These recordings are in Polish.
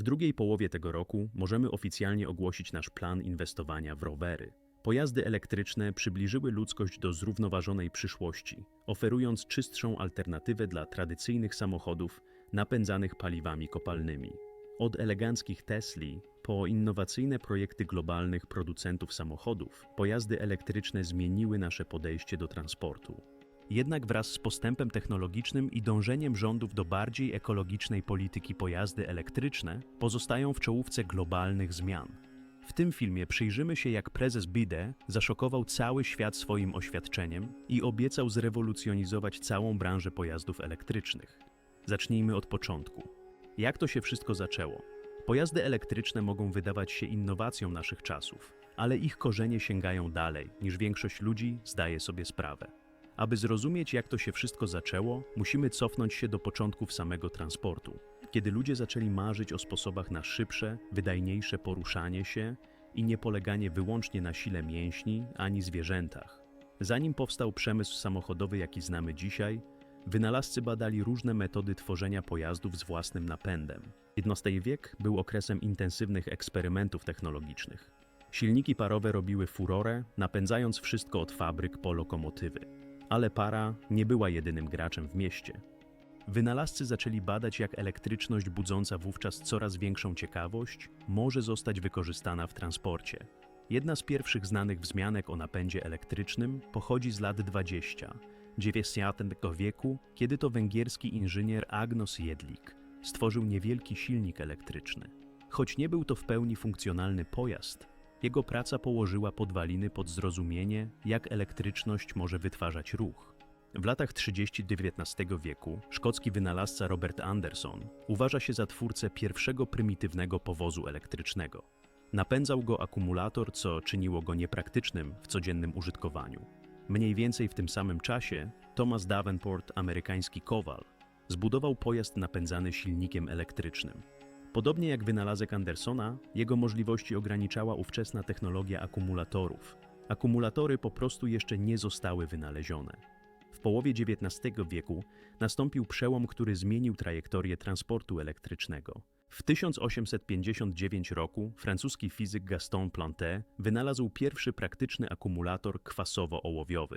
W drugiej połowie tego roku możemy oficjalnie ogłosić nasz plan inwestowania w rowery. Pojazdy elektryczne przybliżyły ludzkość do zrównoważonej przyszłości, oferując czystszą alternatywę dla tradycyjnych samochodów napędzanych paliwami kopalnymi. Od eleganckich Tesli po innowacyjne projekty globalnych producentów samochodów, pojazdy elektryczne zmieniły nasze podejście do transportu. Jednak wraz z postępem technologicznym i dążeniem rządów do bardziej ekologicznej polityki pojazdy elektryczne pozostają w czołówce globalnych zmian. W tym filmie przyjrzymy się, jak prezes Bide zaszokował cały świat swoim oświadczeniem i obiecał zrewolucjonizować całą branżę pojazdów elektrycznych. Zacznijmy od początku. Jak to się wszystko zaczęło? Pojazdy elektryczne mogą wydawać się innowacją naszych czasów, ale ich korzenie sięgają dalej, niż większość ludzi zdaje sobie sprawę. Aby zrozumieć, jak to się wszystko zaczęło, musimy cofnąć się do początków samego transportu, kiedy ludzie zaczęli marzyć o sposobach na szybsze, wydajniejsze poruszanie się i nie poleganie wyłącznie na sile mięśni ani zwierzętach. Zanim powstał przemysł samochodowy, jaki znamy dzisiaj, wynalazcy badali różne metody tworzenia pojazdów z własnym napędem. XIX wiek był okresem intensywnych eksperymentów technologicznych. Silniki parowe robiły furorę, napędzając wszystko od fabryk po lokomotywy. Ale para nie była jedynym graczem w mieście. Wynalazcy zaczęli badać, jak elektryczność budząca wówczas coraz większą ciekawość może zostać wykorzystana w transporcie. Jedna z pierwszych znanych wzmianek o napędzie elektrycznym pochodzi z lat 20 XIX wieku, kiedy to węgierski inżynier Agnos Jedlik stworzył niewielki silnik elektryczny. Choć nie był to w pełni funkcjonalny pojazd, jego praca położyła podwaliny pod zrozumienie, jak elektryczność może wytwarzać ruch. W latach 30 XIX wieku szkocki wynalazca Robert Anderson uważa się za twórcę pierwszego prymitywnego powozu elektrycznego. Napędzał go akumulator, co czyniło go niepraktycznym w codziennym użytkowaniu. Mniej więcej w tym samym czasie Thomas Davenport, amerykański kowal, zbudował pojazd napędzany silnikiem elektrycznym. Podobnie jak wynalazek Andersona, jego możliwości ograniczała ówczesna technologia akumulatorów. Akumulatory po prostu jeszcze nie zostały wynalezione. W połowie XIX wieku nastąpił przełom, który zmienił trajektorię transportu elektrycznego. W 1859 roku francuski fizyk Gaston Planté wynalazł pierwszy praktyczny akumulator kwasowo-ołowiowy.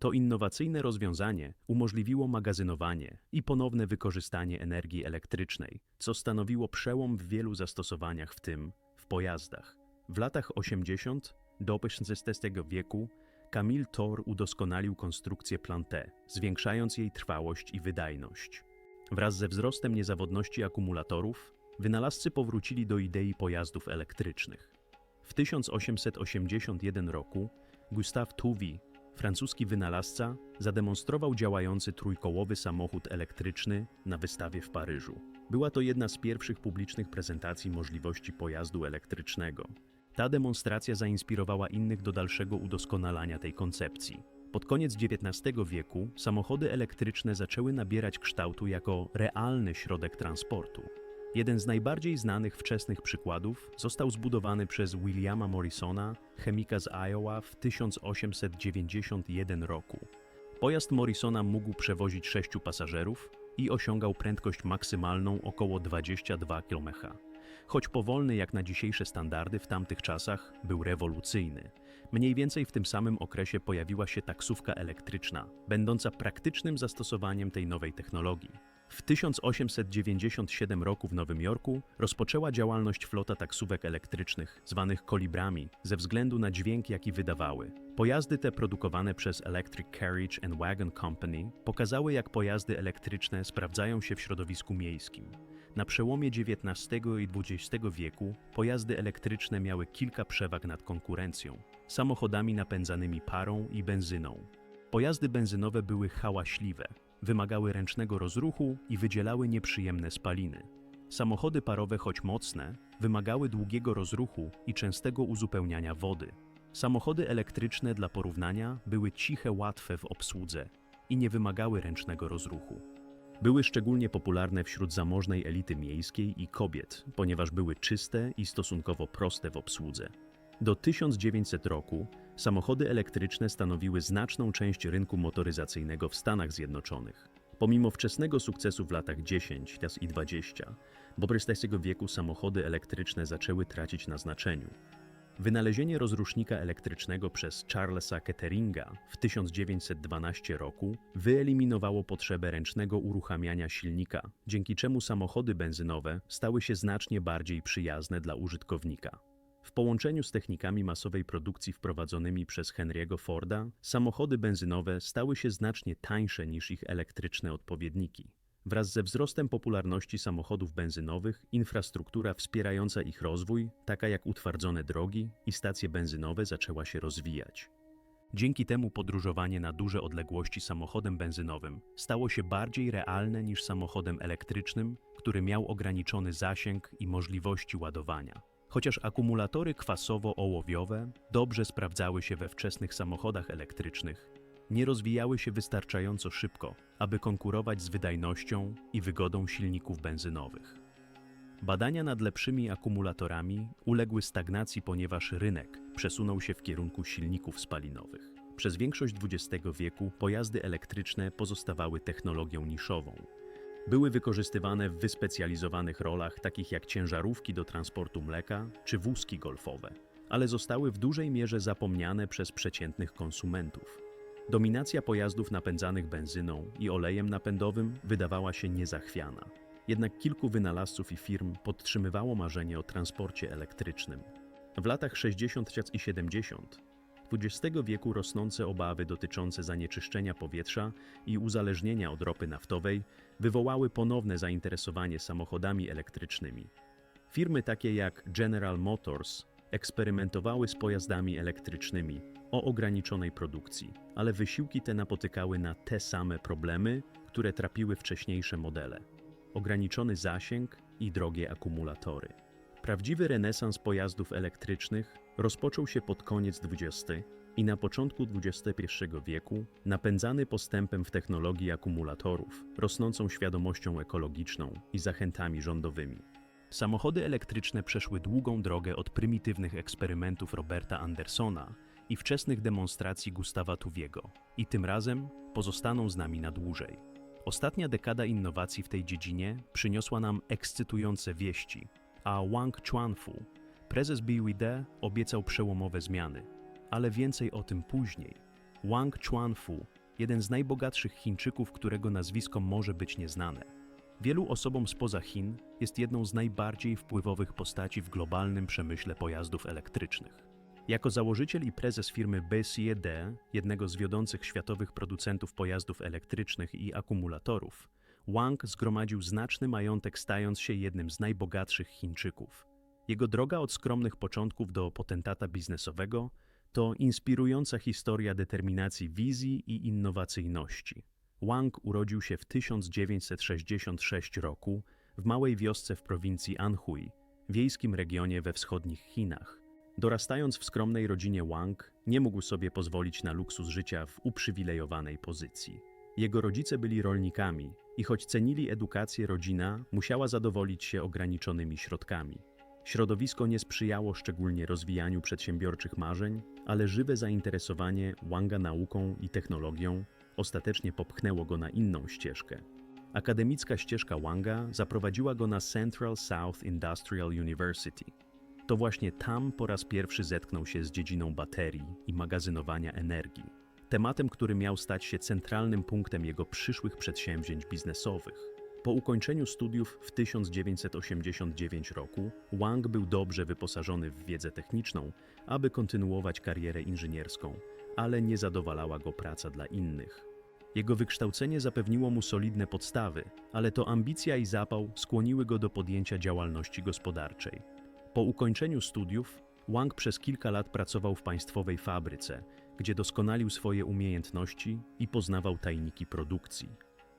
To innowacyjne rozwiązanie umożliwiło magazynowanie i ponowne wykorzystanie energii elektrycznej, co stanowiło przełom w wielu zastosowaniach, w tym w pojazdach. W latach 80 do XIX wieku Camille Thor udoskonalił konstrukcję Planté, zwiększając jej trwałość i wydajność. Wraz ze wzrostem niezawodności akumulatorów, wynalazcy powrócili do idei pojazdów elektrycznych. W 1881 roku Gustave Touvi, francuski wynalazca, zademonstrował działający trójkołowy samochód elektryczny na wystawie w Paryżu. Była to jedna z pierwszych publicznych prezentacji możliwości pojazdu elektrycznego. Ta demonstracja zainspirowała innych do dalszego udoskonalania tej koncepcji. Pod koniec XIX wieku samochody elektryczne zaczęły nabierać kształtu jako realny środek transportu. Jeden z najbardziej znanych wczesnych przykładów został zbudowany przez Williama Morrisona, chemika z Iowa w 1891 roku. Pojazd Morrisona mógł przewozić sześciu pasażerów i osiągał prędkość maksymalną około 22 km/h. Choć powolny jak na dzisiejsze standardy w tamtych czasach, był rewolucyjny. Mniej więcej w tym samym okresie pojawiła się taksówka elektryczna, będąca praktycznym zastosowaniem tej nowej technologii. W 1897 roku w Nowym Jorku rozpoczęła działalność flota taksówek elektrycznych, zwanych kolibrami, ze względu na dźwięk, jaki wydawały. Pojazdy te produkowane przez Electric Carriage and Wagon Company pokazały, jak pojazdy elektryczne sprawdzają się w środowisku miejskim. Na przełomie XIX i XX wieku pojazdy elektryczne miały kilka przewag nad konkurencją samochodami napędzanymi parą i benzyną. Pojazdy benzynowe były hałaśliwe, wymagały ręcznego rozruchu i wydzielały nieprzyjemne spaliny. Samochody parowe, choć mocne, wymagały długiego rozruchu i częstego uzupełniania wody. Samochody elektryczne dla porównania były ciche, łatwe w obsłudze i nie wymagały ręcznego rozruchu. Były szczególnie popularne wśród zamożnej elity miejskiej i kobiet, ponieważ były czyste i stosunkowo proste w obsłudze. Do 1900 roku samochody elektryczne stanowiły znaczną część rynku motoryzacyjnego w Stanach Zjednoczonych. Pomimo wczesnego sukcesu w latach 10 i 20, Wobec tego wieku samochody elektryczne zaczęły tracić na znaczeniu. Wynalezienie rozrusznika elektrycznego przez Charlesa Ketteringa w 1912 roku wyeliminowało potrzebę ręcznego uruchamiania silnika, dzięki czemu samochody benzynowe stały się znacznie bardziej przyjazne dla użytkownika. W połączeniu z technikami masowej produkcji wprowadzonymi przez Henry'ego Forda, samochody benzynowe stały się znacznie tańsze niż ich elektryczne odpowiedniki. Wraz ze wzrostem popularności samochodów benzynowych, infrastruktura wspierająca ich rozwój, taka jak utwardzone drogi i stacje benzynowe, zaczęła się rozwijać. Dzięki temu podróżowanie na duże odległości samochodem benzynowym stało się bardziej realne niż samochodem elektrycznym, który miał ograniczony zasięg i możliwości ładowania. Chociaż akumulatory kwasowo-ołowiowe dobrze sprawdzały się we wczesnych samochodach elektrycznych, nie rozwijały się wystarczająco szybko, aby konkurować z wydajnością i wygodą silników benzynowych. Badania nad lepszymi akumulatorami uległy stagnacji, ponieważ rynek przesunął się w kierunku silników spalinowych. Przez większość XX wieku pojazdy elektryczne pozostawały technologią niszową. Były wykorzystywane w wyspecjalizowanych rolach, takich jak ciężarówki do transportu mleka czy wózki golfowe, ale zostały w dużej mierze zapomniane przez przeciętnych konsumentów. Dominacja pojazdów napędzanych benzyną i olejem napędowym wydawała się niezachwiana. Jednak kilku wynalazców i firm podtrzymywało marzenie o transporcie elektrycznym. W latach 60. i 70. XX wieku rosnące obawy dotyczące zanieczyszczenia powietrza i uzależnienia od ropy naftowej wywołały ponowne zainteresowanie samochodami elektrycznymi. Firmy takie jak General Motors eksperymentowały z pojazdami elektrycznymi o ograniczonej produkcji, ale wysiłki te napotykały na te same problemy, które trapiły wcześniejsze modele: ograniczony zasięg i drogie akumulatory. Prawdziwy renesans pojazdów elektrycznych rozpoczął się pod koniec XX i na początku XXI wieku, napędzany postępem w technologii akumulatorów, rosnącą świadomością ekologiczną i zachętami rządowymi. Samochody elektryczne przeszły długą drogę od prymitywnych eksperymentów Roberta Andersona i wczesnych demonstracji Gustawa Tuwiego i tym razem pozostaną z nami na dłużej. Ostatnia dekada innowacji w tej dziedzinie przyniosła nam ekscytujące wieści, a Wang Chuanfu, prezes BYD, obiecał przełomowe zmiany. Ale więcej o tym później. Wang Chuanfu, jeden z najbogatszych Chińczyków, którego nazwisko może być nieznane. Wielu osobom spoza Chin jest jedną z najbardziej wpływowych postaci w globalnym przemyśle pojazdów elektrycznych. Jako założyciel i prezes firmy BCD, jednego z wiodących światowych producentów pojazdów elektrycznych i akumulatorów, Wang zgromadził znaczny majątek, stając się jednym z najbogatszych Chińczyków. Jego droga od skromnych początków do potentata biznesowego to inspirująca historia determinacji wizji i innowacyjności. Wang urodził się w 1966 roku w małej wiosce w prowincji Anhui, wiejskim regionie we wschodnich Chinach. Dorastając w skromnej rodzinie Wang, nie mógł sobie pozwolić na luksus życia w uprzywilejowanej pozycji. Jego rodzice byli rolnikami i choć cenili edukację, rodzina musiała zadowolić się ograniczonymi środkami. Środowisko nie sprzyjało szczególnie rozwijaniu przedsiębiorczych marzeń, ale żywe zainteresowanie Wanga nauką i technologią ostatecznie popchnęło go na inną ścieżkę. Akademicka ścieżka Wanga zaprowadziła go na Central South Industrial University. To właśnie tam po raz pierwszy zetknął się z dziedziną baterii i magazynowania energii. Tematem, który miał stać się centralnym punktem jego przyszłych przedsięwzięć biznesowych. Po ukończeniu studiów w 1989 roku, Wang był dobrze wyposażony w wiedzę techniczną, aby kontynuować karierę inżynierską, ale nie zadowalała go praca dla innych. Jego wykształcenie zapewniło mu solidne podstawy, ale to ambicja i zapał skłoniły go do podjęcia działalności gospodarczej. Po ukończeniu studiów, Wang przez kilka lat pracował w państwowej fabryce, gdzie doskonalił swoje umiejętności i poznawał tajniki produkcji.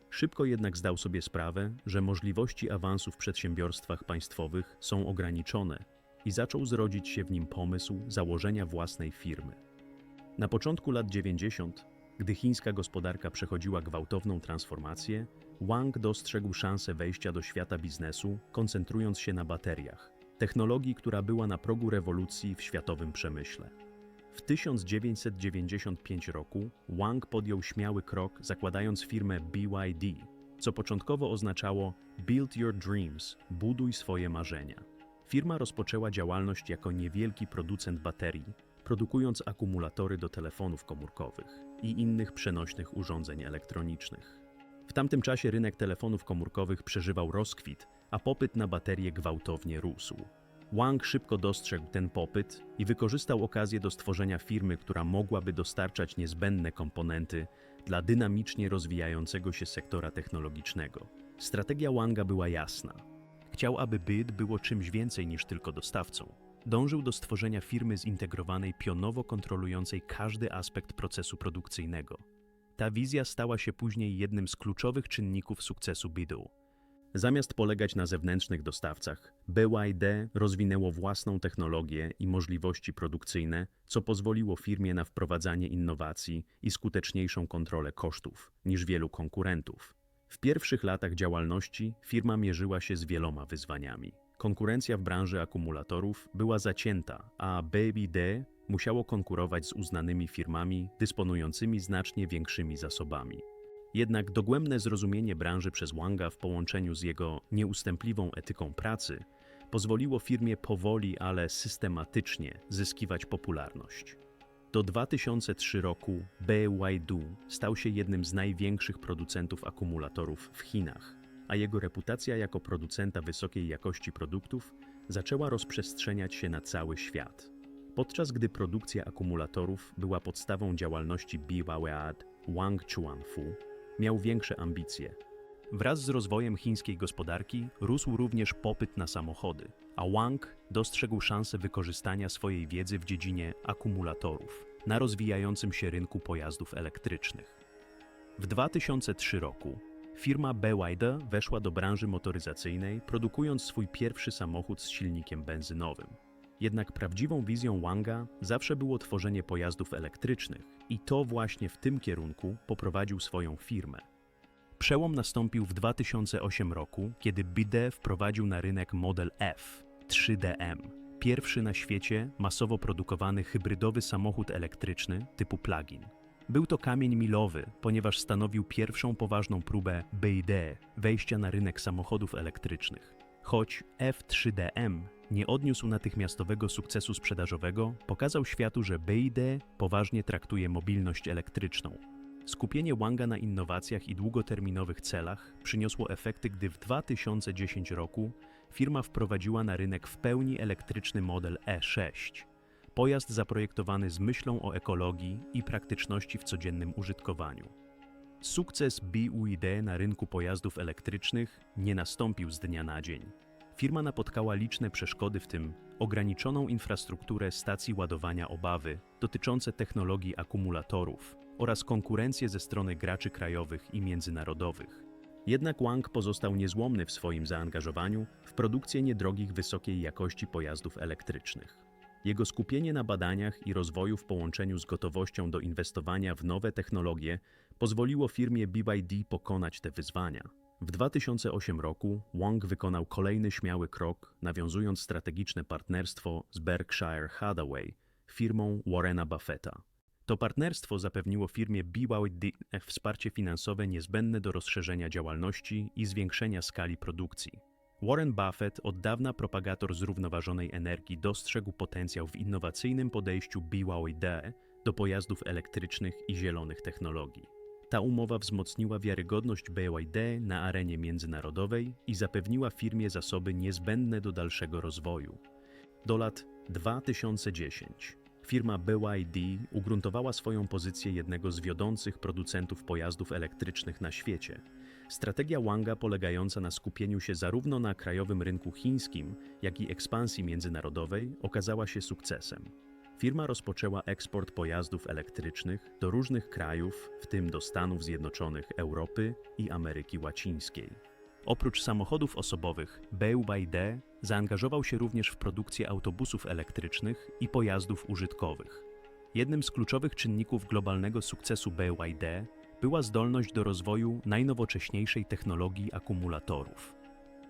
Szybko jednak zdał sobie sprawę, że możliwości awansu w przedsiębiorstwach państwowych są ograniczone i zaczął zrodzić się w nim pomysł założenia własnej firmy. Na początku lat 90, gdy chińska gospodarka przechodziła gwałtowną transformację, Wang dostrzegł szansę wejścia do świata biznesu, koncentrując się na bateriach, technologii, która była na progu rewolucji w światowym przemyśle. W 1995 roku Wang podjął śmiały krok, zakładając firmę BYD, co początkowo oznaczało Build Your Dreams buduj swoje marzenia. Firma rozpoczęła działalność jako niewielki producent baterii, produkując akumulatory do telefonów komórkowych i innych przenośnych urządzeń elektronicznych. W tamtym czasie rynek telefonów komórkowych przeżywał rozkwit, a popyt na baterie gwałtownie rósł. Wang szybko dostrzegł ten popyt i wykorzystał okazję do stworzenia firmy, która mogłaby dostarczać niezbędne komponenty dla dynamicznie rozwijającego się sektora technologicznego. Strategia Wanga była jasna. Chciał, aby BID było czymś więcej niż tylko dostawcą. Dążył do stworzenia firmy zintegrowanej pionowo kontrolującej każdy aspekt procesu produkcyjnego. Ta wizja stała się później jednym z kluczowych czynników sukcesu BID-u. Zamiast polegać na zewnętrznych dostawcach, BYD rozwinęło własną technologię i możliwości produkcyjne, co pozwoliło firmie na wprowadzanie innowacji i skuteczniejszą kontrolę kosztów niż wielu konkurentów. W pierwszych latach działalności firma mierzyła się z wieloma wyzwaniami. Konkurencja w branży akumulatorów była zacięta, a BYD musiało konkurować z uznanymi firmami dysponującymi znacznie większymi zasobami. Jednak dogłębne zrozumienie branży przez Wanga w połączeniu z jego nieustępliwą etyką pracy pozwoliło firmie powoli, ale systematycznie zyskiwać popularność. Do 2003 roku BYD stał się jednym z największych producentów akumulatorów w Chinach, a jego reputacja jako producenta wysokiej jakości produktów zaczęła rozprzestrzeniać się na cały świat. Podczas gdy produkcja akumulatorów była podstawą działalności BYD, Wang Chuanfu miał większe ambicje. Wraz z rozwojem chińskiej gospodarki rósł również popyt na samochody, a Wang dostrzegł szansę wykorzystania swojej wiedzy w dziedzinie akumulatorów na rozwijającym się rynku pojazdów elektrycznych. W 2003 roku firma BYD weszła do branży motoryzacyjnej, produkując swój pierwszy samochód z silnikiem benzynowym. Jednak prawdziwą wizją Wanga zawsze było tworzenie pojazdów elektrycznych i to właśnie w tym kierunku poprowadził swoją firmę. Przełom nastąpił w 2008 roku, kiedy BYD wprowadził na rynek model F 3DM, pierwszy na świecie masowo produkowany hybrydowy samochód elektryczny typu plug-in. Był to kamień milowy, ponieważ stanowił pierwszą poważną próbę BYD wejścia na rynek samochodów elektrycznych. Choć F3DM nie odniósł natychmiastowego sukcesu sprzedażowego, pokazał światu, że BYD poważnie traktuje mobilność elektryczną. Skupienie Wanga na innowacjach i długoterminowych celach przyniosło efekty, gdy w 2010 roku firma wprowadziła na rynek w pełni elektryczny model E6. Pojazd zaprojektowany z myślą o ekologii i praktyczności w codziennym użytkowaniu. Sukces BYD na rynku pojazdów elektrycznych nie nastąpił z dnia na dzień. Firma napotkała liczne przeszkody, w tym ograniczoną infrastrukturę stacji ładowania obawy dotyczące technologii akumulatorów oraz konkurencję ze strony graczy krajowych i międzynarodowych. Jednak Wang pozostał niezłomny w swoim zaangażowaniu w produkcję niedrogich wysokiej jakości pojazdów elektrycznych. Jego skupienie na badaniach i rozwoju w połączeniu z gotowością do inwestowania w nowe technologie pozwoliło firmie BYD pokonać te wyzwania. W 2008 roku Wang wykonał kolejny śmiały krok, nawiązując strategiczne partnerstwo z Berkshire Hathaway, firmą Warrena Buffetta. To partnerstwo zapewniło firmie BYD wsparcie finansowe niezbędne do rozszerzenia działalności i zwiększenia skali produkcji. Warren Buffett, od dawna propagator zrównoważonej energii, dostrzegł potencjał w innowacyjnym podejściu BYD do pojazdów elektrycznych i zielonych technologii. Ta umowa wzmocniła wiarygodność BYD na arenie międzynarodowej i zapewniła firmie zasoby niezbędne do dalszego rozwoju. Do lat 2010 firma BYD ugruntowała swoją pozycję jednego z wiodących producentów pojazdów elektrycznych na świecie. Strategia Wanga polegająca na skupieniu się zarówno na krajowym rynku chińskim, jak i ekspansji międzynarodowej okazała się sukcesem. Firma rozpoczęła eksport pojazdów elektrycznych do różnych krajów, w tym do Stanów Zjednoczonych, Europy i Ameryki Łacińskiej. Oprócz samochodów osobowych, BYD zaangażował się również w produkcję autobusów elektrycznych i pojazdów użytkowych. Jednym z kluczowych czynników globalnego sukcesu BYD była zdolność do rozwoju najnowocześniejszej technologii akumulatorów.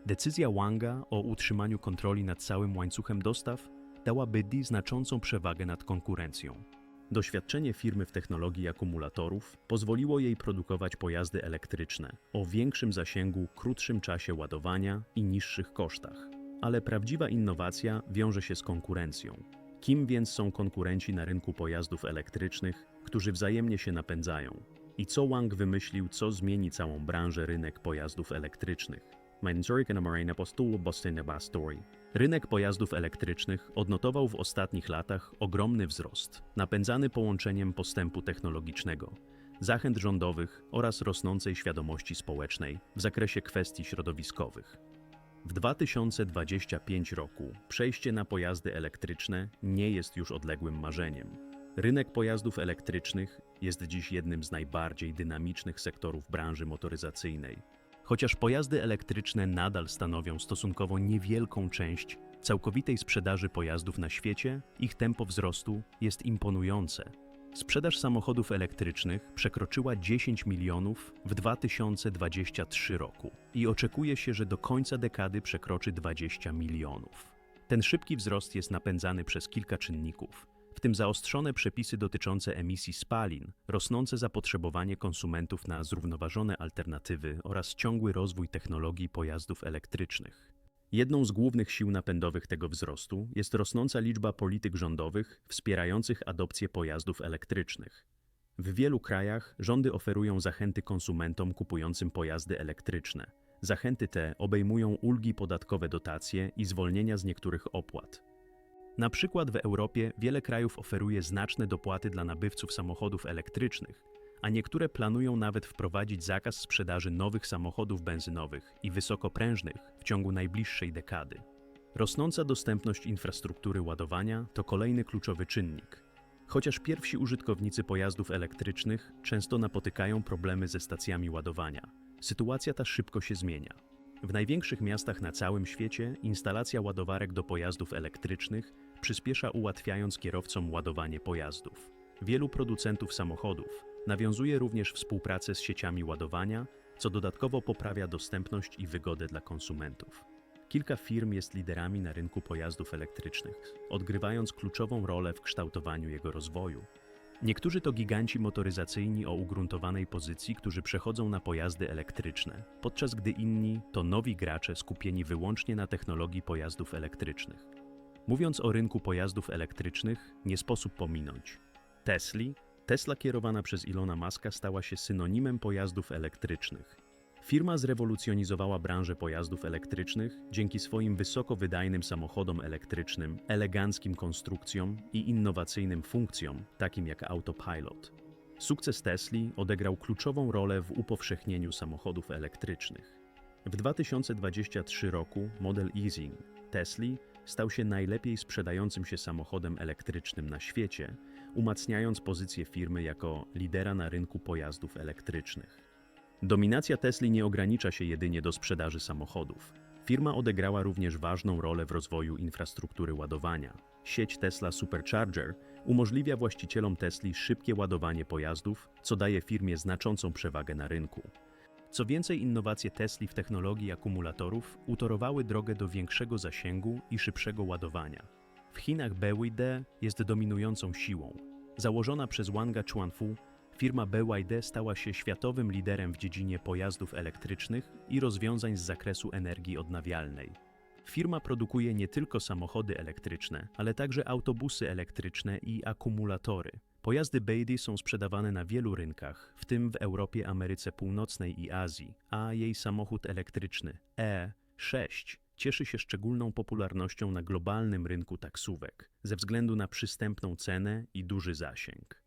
Decyzja Wanga o utrzymaniu kontroli nad całym łańcuchem dostaw dała BYD znaczącą przewagę nad konkurencją. Doświadczenie firmy w technologii akumulatorów pozwoliło jej produkować pojazdy elektryczne o większym zasięgu, krótszym czasie ładowania i niższych kosztach. Ale prawdziwa innowacja wiąże się z konkurencją. Kim więc są konkurenci na rynku pojazdów elektrycznych, którzy wzajemnie się napędzają? I co Wang wymyślił, co zmieni całą branżę rynek pojazdów elektrycznych? Mein Zurich na Marina Postul Boston Story. Rynek pojazdów elektrycznych odnotował w ostatnich latach ogromny wzrost, napędzany połączeniem postępu technologicznego, zachęt rządowych oraz rosnącej świadomości społecznej w zakresie kwestii środowiskowych. W 2025 roku przejście na pojazdy elektryczne nie jest już odległym marzeniem. Rynek pojazdów elektrycznych jest dziś jednym z najbardziej dynamicznych sektorów branży motoryzacyjnej. Chociaż pojazdy elektryczne nadal stanowią stosunkowo niewielką część całkowitej sprzedaży pojazdów na świecie, ich tempo wzrostu jest imponujące. Sprzedaż samochodów elektrycznych przekroczyła 10 milionów w 2023 roku i oczekuje się, że do końca dekady przekroczy 20 milionów. Ten szybki wzrost jest napędzany przez kilka czynników, w tym zaostrzone przepisy dotyczące emisji spalin, rosnące zapotrzebowanie konsumentów na zrównoważone alternatywy oraz ciągły rozwój technologii pojazdów elektrycznych. Jedną z głównych sił napędowych tego wzrostu jest rosnąca liczba polityk rządowych wspierających adopcję pojazdów elektrycznych. W wielu krajach rządy oferują zachęty konsumentom kupującym pojazdy elektryczne. Zachęty te obejmują ulgi podatkowe, dotacje i zwolnienia z niektórych opłat. Na przykład w Europie wiele krajów oferuje znaczne dopłaty dla nabywców samochodów elektrycznych, a niektóre planują nawet wprowadzić zakaz sprzedaży nowych samochodów benzynowych i wysokoprężnych w ciągu najbliższej dekady. Rosnąca dostępność infrastruktury ładowania to kolejny kluczowy czynnik. Chociaż pierwsi użytkownicy pojazdów elektrycznych często napotykają problemy ze stacjami ładowania, sytuacja ta szybko się zmienia. W największych miastach na całym świecie instalacja ładowarek do pojazdów elektrycznych przyspiesza ułatwiając kierowcom ładowanie pojazdów. Wielu producentów samochodów nawiązuje również współpracę z sieciami ładowania, co dodatkowo poprawia dostępność i wygodę dla konsumentów. Kilka firm jest liderami na rynku pojazdów elektrycznych, odgrywając kluczową rolę w kształtowaniu jego rozwoju. Niektórzy to giganci motoryzacyjni o ugruntowanej pozycji, którzy przechodzą na pojazdy elektryczne, podczas gdy inni to nowi gracze skupieni wyłącznie na technologii pojazdów elektrycznych. Mówiąc o rynku pojazdów elektrycznych, nie sposób pominąć Tesli. Tesla kierowana przez Ilona Maska stała się synonimem pojazdów elektrycznych. Firma zrewolucjonizowała branżę pojazdów elektrycznych dzięki swoim wysoko wydajnym samochodom elektrycznym, eleganckim konstrukcjom i innowacyjnym funkcjom, takim jak autopilot. Sukces Tesli odegrał kluczową rolę w upowszechnieniu samochodów elektrycznych. W 2023 roku model Easing Tesli stał się najlepiej sprzedającym się samochodem elektrycznym na świecie, umacniając pozycję firmy jako lidera na rynku pojazdów elektrycznych. Dominacja Tesli nie ogranicza się jedynie do sprzedaży samochodów. Firma odegrała również ważną rolę w rozwoju infrastruktury ładowania. Sieć Tesla Supercharger umożliwia właścicielom Tesli szybkie ładowanie pojazdów, co daje firmie znaczącą przewagę na rynku. Co więcej, innowacje Tesli w technologii akumulatorów utorowały drogę do większego zasięgu i szybszego ładowania. W Chinach BYD jest dominującą siłą. Założona przez Wanga Chuanfu, firma BYD stała się światowym liderem w dziedzinie pojazdów elektrycznych i rozwiązań z zakresu energii odnawialnej. Firma produkuje nie tylko samochody elektryczne, ale także autobusy elektryczne i akumulatory. Pojazdy Beatty są sprzedawane na wielu rynkach, w tym w Europie, Ameryce Północnej i Azji, a jej samochód elektryczny E6 cieszy się szczególną popularnością na globalnym rynku taksówek ze względu na przystępną cenę i duży zasięg.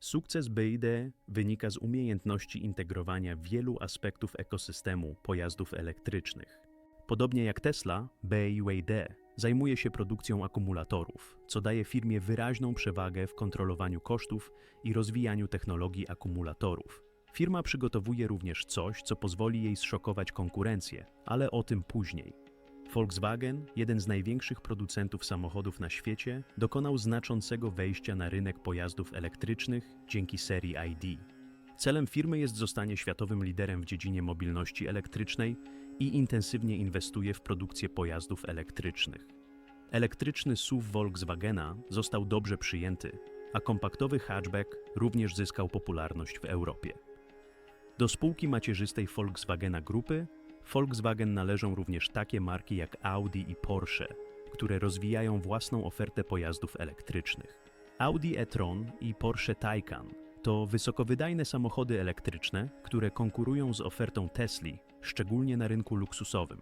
Sukces BYD wynika z umiejętności integrowania wielu aspektów ekosystemu pojazdów elektrycznych. Podobnie jak Tesla, BYD zajmuje się produkcją akumulatorów, co daje firmie wyraźną przewagę w kontrolowaniu kosztów i rozwijaniu technologii akumulatorów. Firma przygotowuje również coś, co pozwoli jej zszokować konkurencję, ale o tym później. Volkswagen, jeden z największych producentów samochodów na świecie, dokonał znaczącego wejścia na rynek pojazdów elektrycznych dzięki serii ID. Celem firmy jest zostanie światowym liderem w dziedzinie mobilności elektrycznej i intensywnie inwestuje w produkcję pojazdów elektrycznych. Elektryczny SUV Volkswagena został dobrze przyjęty, a kompaktowy hatchback również zyskał popularność w Europie. Do spółki macierzystej Volkswagena Grupy Volkswagen należą również takie marki jak Audi i Porsche, które rozwijają własną ofertę pojazdów elektrycznych. Audi e-tron i Porsche Taycan to wysokowydajne samochody elektryczne, które konkurują z ofertą Tesli, szczególnie na rynku luksusowym.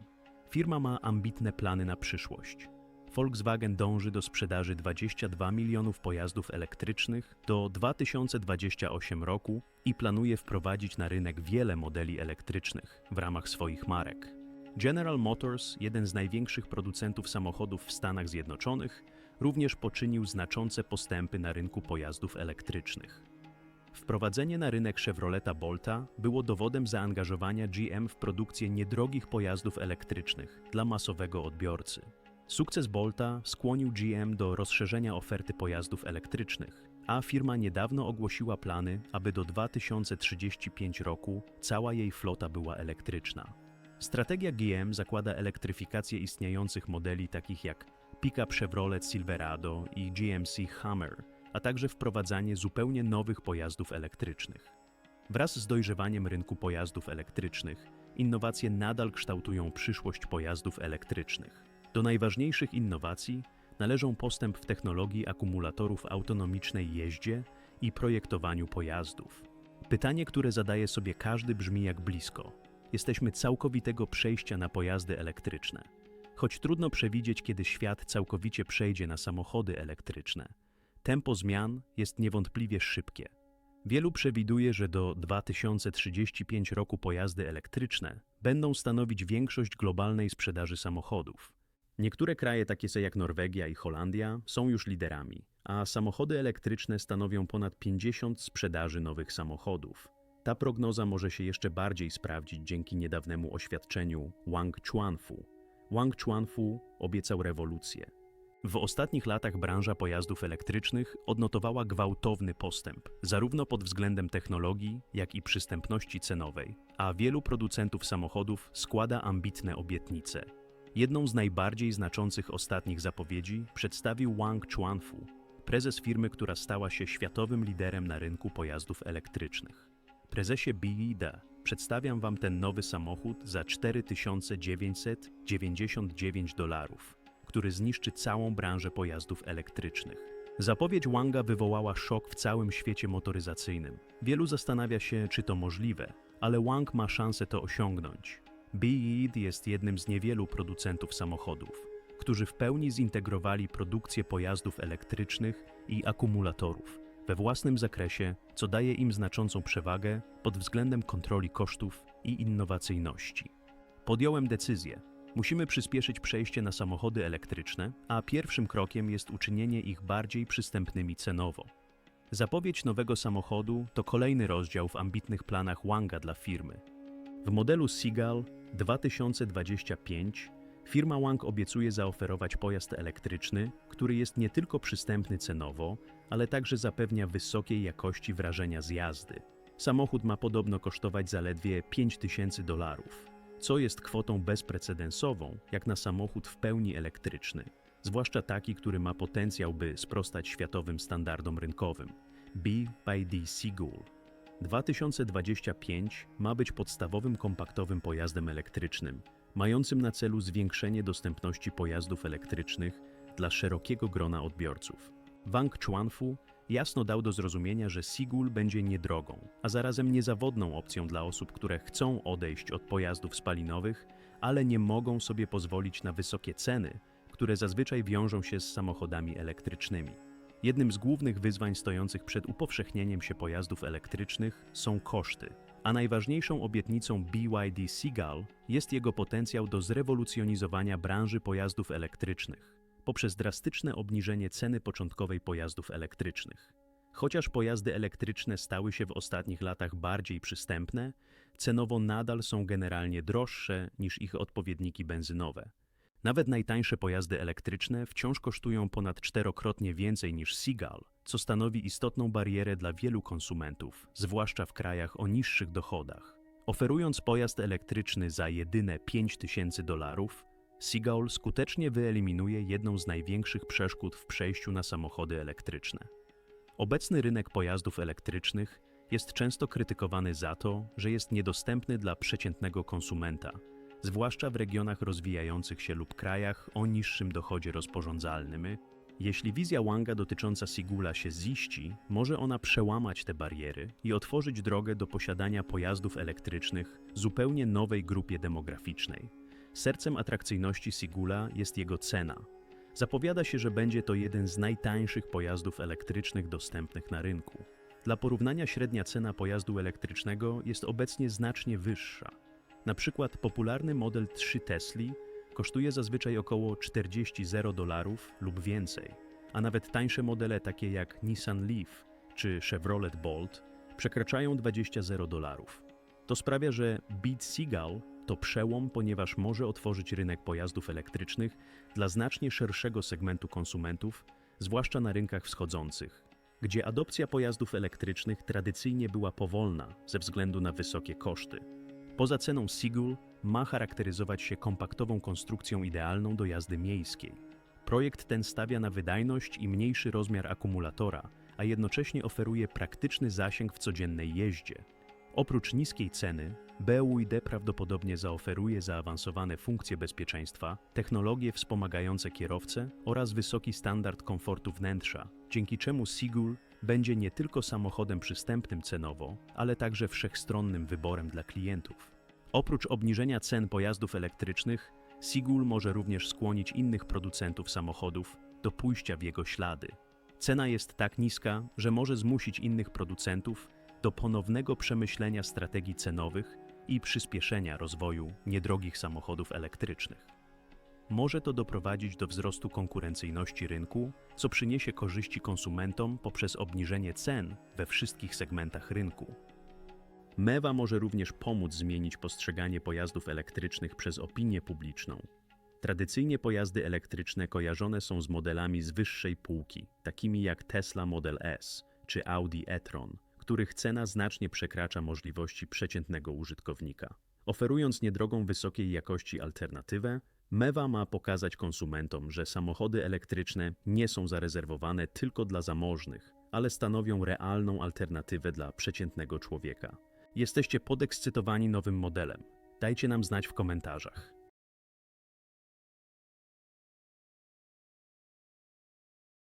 Firma ma ambitne plany na przyszłość. Volkswagen dąży do sprzedaży 22 milionów pojazdów elektrycznych do 2028 roku i planuje wprowadzić na rynek wiele modeli elektrycznych w ramach swoich marek. General Motors, jeden z największych producentów samochodów w Stanach Zjednoczonych, również poczynił znaczące postępy na rynku pojazdów elektrycznych. Wprowadzenie na rynek Chevroleta Bolta było dowodem zaangażowania GM w produkcję niedrogich pojazdów elektrycznych dla masowego odbiorcy. Sukces Bolta skłonił GM do rozszerzenia oferty pojazdów elektrycznych, a firma niedawno ogłosiła plany, aby do 2035 roku cała jej flota była elektryczna. Strategia GM zakłada elektryfikację istniejących modeli takich jak pick-up Chevrolet Silverado i GMC Hummer, a także wprowadzanie zupełnie nowych pojazdów elektrycznych. Wraz z dojrzewaniem rynku pojazdów elektrycznych, innowacje nadal kształtują przyszłość pojazdów elektrycznych. Do najważniejszych innowacji należą postęp w technologii akumulatorów autonomicznej jeździe i projektowaniu pojazdów. Pytanie, które zadaje sobie każdy brzmi jak blisko. Jesteśmy całkowitego przejścia na pojazdy elektryczne. Choć trudno przewidzieć, kiedy świat całkowicie przejdzie na samochody elektryczne, tempo zmian jest niewątpliwie szybkie. Wielu przewiduje, że do 2035 roku pojazdy elektryczne będą stanowić większość globalnej sprzedaży samochodów. Niektóre kraje, takie jak Norwegia i Holandia, są już liderami, a samochody elektryczne stanowią ponad 50 sprzedaży nowych samochodów. Ta prognoza może się jeszcze bardziej sprawdzić dzięki niedawnemu oświadczeniu Wang Chuanfu. Wang Chuanfu obiecał rewolucję. W ostatnich latach branża pojazdów elektrycznych odnotowała gwałtowny postęp, zarówno pod względem technologii, jak i przystępności cenowej, a wielu producentów samochodów składa ambitne obietnice. Jedną z najbardziej znaczących ostatnich zapowiedzi przedstawił Wang Chuanfu, prezes firmy, która stała się światowym liderem na rynku pojazdów elektrycznych. Prezesie BED, przedstawiam Wam ten nowy samochód za 4999 dolarów, który zniszczy całą branżę pojazdów elektrycznych. Zapowiedź Wanga wywołała szok w całym świecie motoryzacyjnym. Wielu zastanawia się, czy to możliwe, ale Wang ma szansę to osiągnąć. BED jest jednym z niewielu producentów samochodów, którzy w pełni zintegrowali produkcję pojazdów elektrycznych i akumulatorów we własnym zakresie, co daje im znaczącą przewagę pod względem kontroli kosztów i innowacyjności. Podjąłem decyzję. Musimy przyspieszyć przejście na samochody elektryczne, a pierwszym krokiem jest uczynienie ich bardziej przystępnymi cenowo. Zapowiedź nowego samochodu to kolejny rozdział w ambitnych planach Wanga dla firmy. W modelu Seagull 2025 firma Wang obiecuje zaoferować pojazd elektryczny, który jest nie tylko przystępny cenowo, ale także zapewnia wysokiej jakości wrażenia z jazdy. Samochód ma podobno kosztować zaledwie 5000 dolarów, co jest kwotą bezprecedensową jak na samochód w pełni elektryczny, zwłaszcza taki, który ma potencjał, by sprostać światowym standardom rynkowym. BYD Seagull 2025 ma być podstawowym kompaktowym pojazdem elektrycznym, mającym na celu zwiększenie dostępności pojazdów elektrycznych dla szerokiego grona odbiorców. Wang Chuanfu jasno dał do zrozumienia, że Sigul będzie niedrogą, a zarazem niezawodną opcją dla osób, które chcą odejść od pojazdów spalinowych, ale nie mogą sobie pozwolić na wysokie ceny, które zazwyczaj wiążą się z samochodami elektrycznymi. Jednym z głównych wyzwań stojących przed upowszechnieniem się pojazdów elektrycznych są koszty, a najważniejszą obietnicą BYD Seagull jest jego potencjał do zrewolucjonizowania branży pojazdów elektrycznych poprzez drastyczne obniżenie ceny początkowej pojazdów elektrycznych. Chociaż pojazdy elektryczne stały się w ostatnich latach bardziej przystępne, cenowo nadal są generalnie droższe niż ich odpowiedniki benzynowe. Nawet najtańsze pojazdy elektryczne wciąż kosztują ponad czterokrotnie więcej niż Seagull, co stanowi istotną barierę dla wielu konsumentów, zwłaszcza w krajach o niższych dochodach. Oferując pojazd elektryczny za jedyne 5000 dolarów, Seagull skutecznie wyeliminuje jedną z największych przeszkód w przejściu na samochody elektryczne. Obecny rynek pojazdów elektrycznych jest często krytykowany za to, że jest niedostępny dla przeciętnego konsumenta, zwłaszcza w regionach rozwijających się lub krajach o niższym dochodzie rozporządzalnym. Jeśli wizja Wanga dotycząca Sigula się ziści, może ona przełamać te bariery i otworzyć drogę do posiadania pojazdów elektrycznych zupełnie nowej grupie demograficznej. Sercem atrakcyjności Sigula jest jego cena. Zapowiada się, że będzie to jeden z najtańszych pojazdów elektrycznych dostępnych na rynku. Dla porównania średnia cena pojazdu elektrycznego jest obecnie znacznie wyższa. Na przykład popularny model 3 Tesli kosztuje zazwyczaj około 40 dolarów lub więcej, a nawet tańsze modele takie jak Nissan Leaf czy Chevrolet Bolt przekraczają 20 dolarów. To sprawia, że Beat Seagull to przełom, ponieważ może otworzyć rynek pojazdów elektrycznych dla znacznie szerszego segmentu konsumentów, zwłaszcza na rynkach wschodzących, gdzie adopcja pojazdów elektrycznych tradycyjnie była powolna ze względu na wysokie koszty. Poza ceną Sigul ma charakteryzować się kompaktową konstrukcją idealną do jazdy miejskiej. Projekt ten stawia na wydajność i mniejszy rozmiar akumulatora, a jednocześnie oferuje praktyczny zasięg w codziennej jeździe. Oprócz niskiej ceny, BUID prawdopodobnie zaoferuje zaawansowane funkcje bezpieczeństwa, technologie wspomagające kierowcę oraz wysoki standard komfortu wnętrza, dzięki czemu Sigul będzie nie tylko samochodem przystępnym cenowo, ale także wszechstronnym wyborem dla klientów. Oprócz obniżenia cen pojazdów elektrycznych, Sigul może również skłonić innych producentów samochodów do pójścia w jego ślady. Cena jest tak niska, że może zmusić innych producentów do ponownego przemyślenia strategii cenowych i przyspieszenia rozwoju niedrogich samochodów elektrycznych. Może to doprowadzić do wzrostu konkurencyjności rynku, co przyniesie korzyści konsumentom poprzez obniżenie cen we wszystkich segmentach rynku. Mewa może również pomóc zmienić postrzeganie pojazdów elektrycznych przez opinię publiczną. Tradycyjnie pojazdy elektryczne kojarzone są z modelami z wyższej półki, takimi jak Tesla Model S czy Audi e-tron, których cena znacznie przekracza możliwości przeciętnego użytkownika. Oferując niedrogą wysokiej jakości alternatywę, Mewa ma pokazać konsumentom, że samochody elektryczne nie są zarezerwowane tylko dla zamożnych, ale stanowią realną alternatywę dla przeciętnego człowieka. Jesteście podekscytowani nowym modelem? Dajcie nam znać w komentarzach.